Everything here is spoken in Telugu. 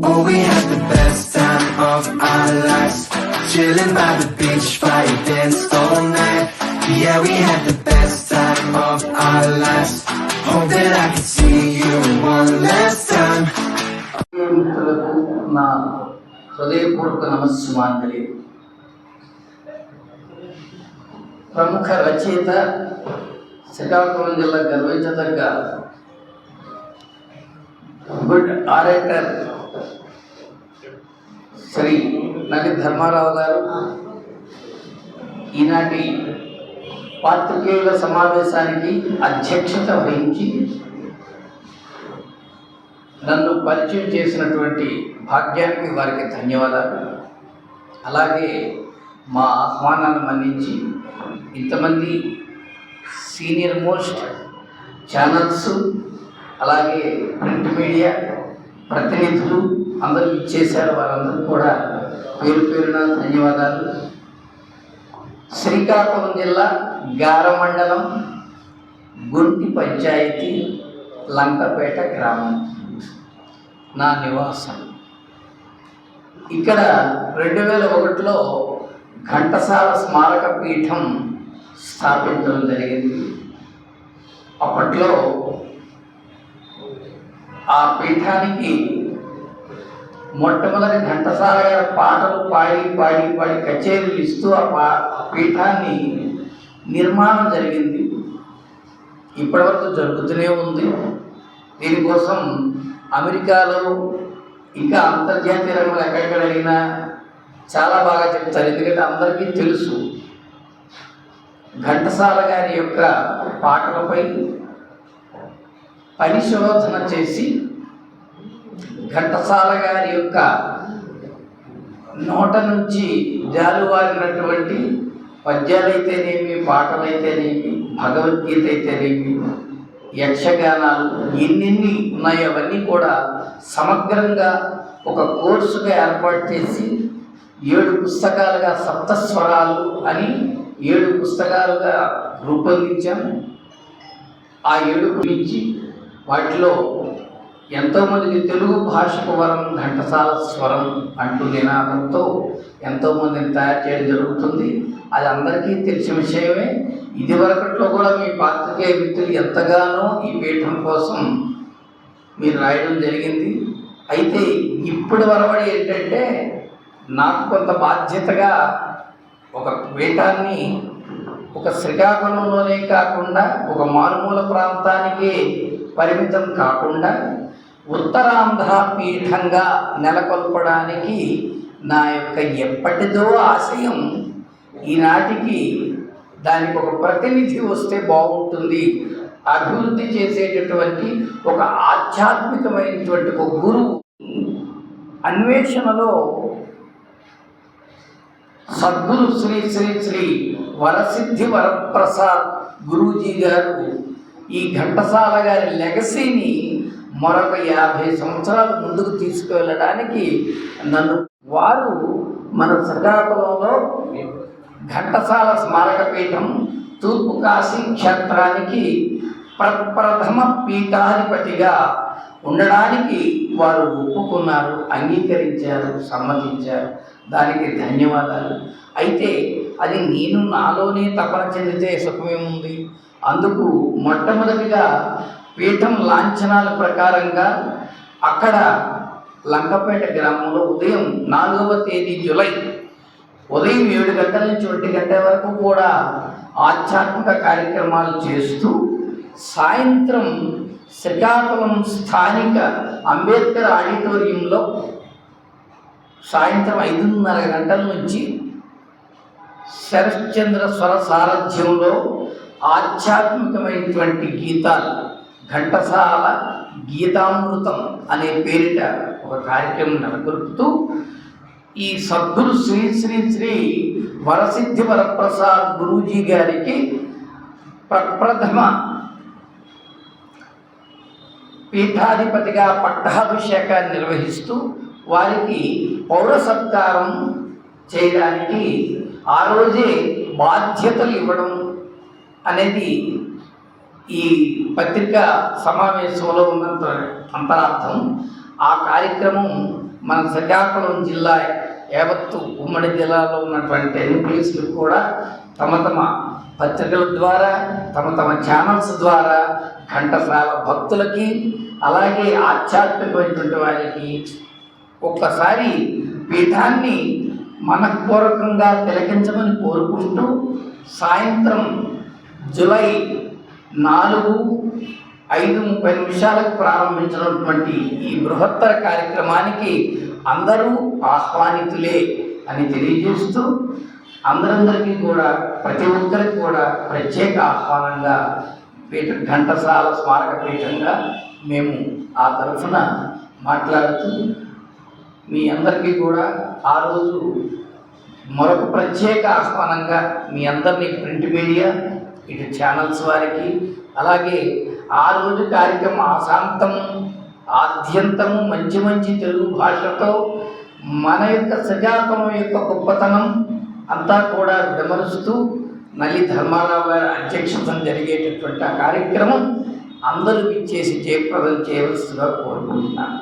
Oh, we had the best time of our lives. Chilling by the beach, fire danced all night. Yeah, we had the best time of our lives. Hope that I can see you one last time. నా హృదయపూర్వక నమస్సుమాంజలి ప్రముఖ రచయిత శ్రీకాకుళం జిల్లా గర్వించదగ్గ గుడ్ ఆరేటర్ శ్రీ నటి ధర్మారావు గారు ఈనాటి పాత్రికేయుల సమావేశానికి అధ్యక్షత వహించి నన్ను పరిచయం చేసినటువంటి భాగ్యానికి వారికి ధన్యవాదాలు. అలాగే మా ఆహ్వానాన్ని మన్నించి ఇంతమంది సీనియర్ మోస్ట్ ఛానల్స్ అలాగే ప్రింట్ మీడియా ప్రతినిధులు అందరూ ఇచ్చేశారు. వారందరూ కూడా పేరు పేరున ధన్యవాదాలు. శ్రీకాకుళం జిల్లా గార మండలం గుంటి పంచాయతీ లంకపేట గ్రామం నా నివాసం. ఇక్కడ రెండు వేల ఒకటిలో ఘంటసాల స్మారక పీఠం స్థాపించడం జరిగింది. అప్పట్లో ఆ పీఠానికి మొట్టమొదటి ఘంటసాల గారి పాటలు పాడి పాడి పాడి కచేరీలు ఇస్తూ ఆ పా ఆ పీఠాన్ని నిర్మాణం జరిగింది. ఇప్పటివరకు జరుగుతూనే ఉంది. దీనికోసం అమెరికాలో ఇంకా అంతర్జాతీయ రంగంలో ఎక్కడెక్కడ అడిగినా చాలా బాగా చెప్తారు. ఎందుకంటే అందరికీ తెలుసు. ఘంటసాల గారి యొక్క పాటలపై పరిశోధన చేసి ఘంటసాల గారి యొక్క నోట నుంచి జాలువారినటువంటి పద్యాలైతేనేమి పాటలైతేనేమి భగవద్గీత అయితేనేమి యక్షగానాలు ఎన్నెన్ని ఉన్నాయో అవన్నీ కూడా సమగ్రంగా ఒక కోర్సుగా ఏర్పాటు చేసి ఏడు పుస్తకాలుగా సప్తస్వరాలు అని ఏడు పుస్తకాలుగా రూపొందించాము. ఆ ఏడు గురించి వాటిలో ఎంతోమందికి తెలుగు భాషకు వరం ఘంటసాల స్వరం అంటూ నినాదంతో ఎంతోమందిని తయారు చేయడం జరుగుతుంది. అది అందరికీ తెలిసిన విషయమే. ఇదివరకట్లో కూడా మీ పాత్రికేయ మిత్రులు ఎంతగానో ఈ పీఠం కోసం మీరు రాయడం జరిగింది. అయితే ఇప్పుడు వరవడి ఏంటంటే నాకు కొంత బాధ్యతగా ఒక పీఠాన్ని ఒక శ్రీకాకుళంలోనే కాకుండా ఒక మారుమూల ప్రాంతానికి పరిమితం కాకుండా ఉత్తరాంధ్ర పీఠంగా నెలకొల్పడానికి నా యొక్క ఎప్పటిదో ఆశయం ఈనాటికి దానికి ఒక ప్రతినిధి వస్తే బాగుంటుంది. అభివృద్ధి చేసేటటువంటి ఒక ఆధ్యాత్మికమైనటువంటి ఒక గురువు అన్వేషణలో సద్గురు శ్రీ శ్రీ శ్రీ వరసిద్ధి వరప్రసాద్ గురూజీ గారు ఈ ఘంటసాల గారి లెగసీని మరొక యాభై సంవత్సరాలు ముందుకు తీసుకువెళ్ళడానికి నన్ను వారు మన శ్రీకాకుళంలో ఘంటసాల స్మారక పీఠం తూర్పు కాశీ క్షేత్రానికి ప్రప్రథమ పీఠాధిపతిగా ఉండడానికి వారు ఒప్పుకున్నారు అంగీకరించారు సమ్మతించారు. దానికి ధన్యవాదాలు. అయితే అది నేను నాలోనే తపన చెందితే సుఖమేముంది? అందుకు మొట్టమొదటిగా పీఠం లాంఛనాల ప్రకారంగా అక్కడ లంకపేట గ్రామంలో ఉదయం నాలుగవ తేదీ జులై ఉదయం ఏడు గంటల నుంచి ఒంటి గంట వరకు కూడా ఆధ్యాత్మిక కార్యక్రమాలు చేస్తూ సాయంత్రం శ్రీకాకుళం స్థానిక అంబేద్కర్ ఆడిటోరియంలో సాయంత్రం ఐదున్నర గంటల నుంచి శరశ్చంద్ర స్వర సారథ్యంలో ఆధ్యాత్మికమైనటువంటి గీతాలు ఘంటసాల గీతామృతం అనే పేరిట ఒక కార్యక్రమం నెలకొల్పుతూ ఈ సద్గురు శ్రీ శ్రీ శ్రీ వరసిద్ధి వరప్రసాద్ గురూజీ గారికి ప్రప్రథమ పీఠాధిపతిగా పట్టాభిషేకాన్ని నిర్వహిస్తూ వారికి పౌర సత్కారం చేయడానికి ఆ రోజే బాధ్యతలు ఇవ్వడం అనేది ఈ పత్రికా సమావేశంలో ఉన్నంత అంతరార్థం. ఆ కార్యక్రమం మన శ్రీకాకుళం జిల్లా యావత్తు ఉమ్మడి జిల్లాలో ఉన్నటువంటి అన్ని కూడా తమ తమ పత్రికల ద్వారా తమ తమ ఛానల్స్ ద్వారా ఘంటసాల భక్తులకి అలాగే ఆధ్యాత్మికమైనటువంటి వారికి ఒక్కసారి పీఠాన్ని మనపూర్వకంగా తిలకించమని కోరుకుంటూ సాయంత్రం జూలై నాలుగు ఐదు ముప్పై నిమిషాలకు ప్రారంభించినటువంటి ఈ బృహత్తర కార్యక్రమానికి అందరూ ఆహ్వానితులే అని తెలియజేస్తూ అందరందరికీ కూడా ప్రతి ఒక్కరికి కూడా ప్రత్యేక ఆహ్వానంగా పీఠ ఘంటసాల స్మారక పీఠంగా మేము ఆ తరఫున మాట్లాడుతూ మీ అందరికీ కూడా ఆ రోజు మరొక ప్రత్యేక ఆహ్వానంగా మీ అందరినీ ప్రింట్ మీడియా ఇటు ఛానల్స్ వారికి. అలాగే ఆ రోజు కార్యక్రమం ఆశాంతము ఆద్యంతము మంచి మంచి తెలుగు భాషతో మన యొక్క సజాతనం యొక్క గొప్పతనం అంతా కూడా విమరుస్తూ నల్లి ధర్మారావు గారి అధ్యక్షతన జరిగేటటువంటి ఆ కార్యక్రమం అందరూ ఇచ్చేసి జయప్రదం చేయవలసిందిగా కోరుకుంటున్నాను.